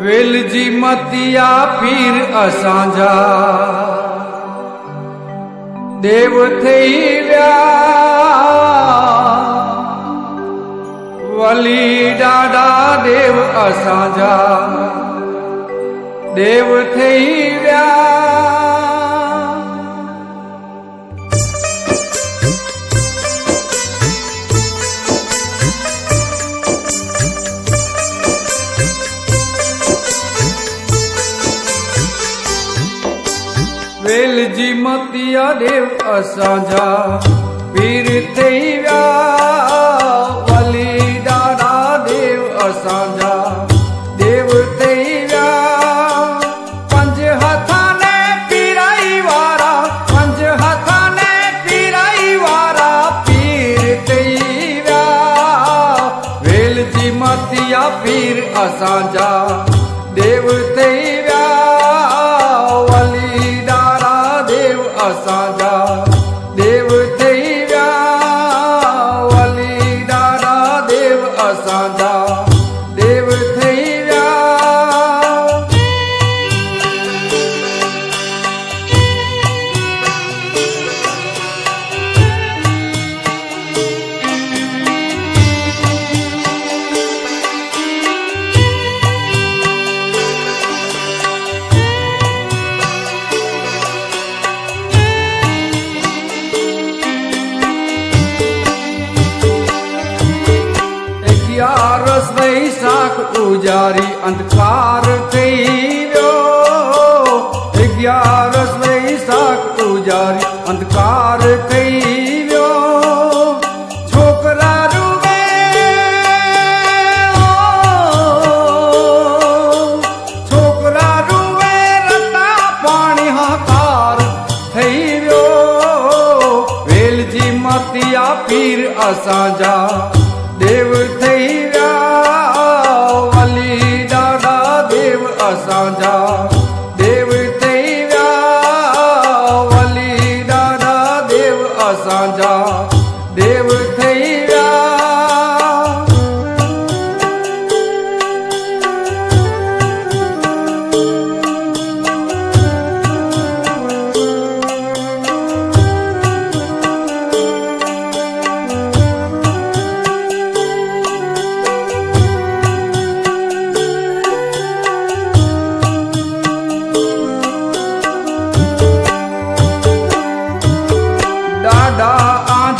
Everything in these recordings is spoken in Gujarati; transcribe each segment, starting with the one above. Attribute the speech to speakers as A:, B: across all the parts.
A: વેલજી મતિયા પીર અસાંજા. દેવ થઈ વ્યા. વલી ડાડા દેવ અસાંજા. દેવ થઈ વ્યા. मतिया देव असांजा। पीर थी बली दादा देव असांजा। देव थी विया पंज ने पीराई वारा, पंज हथाने पीराई वारा। पीर थी विया वेल जी मतिया पीर असांजा। देव थी विया અગિયારસ વૈશાખ પૂજારી અંધકાર થઈ ગયો અગિયારસ વૈશાખ પૂજારી અંધકાર થઈ ગયો છોકરા રૂવે છોકરા રૂવે રતા પાણી હાકાર થઈ ગયો વેલજી મતિયા પીર દેવ થઈ ગયા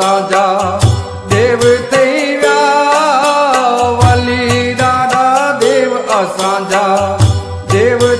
A: রাজা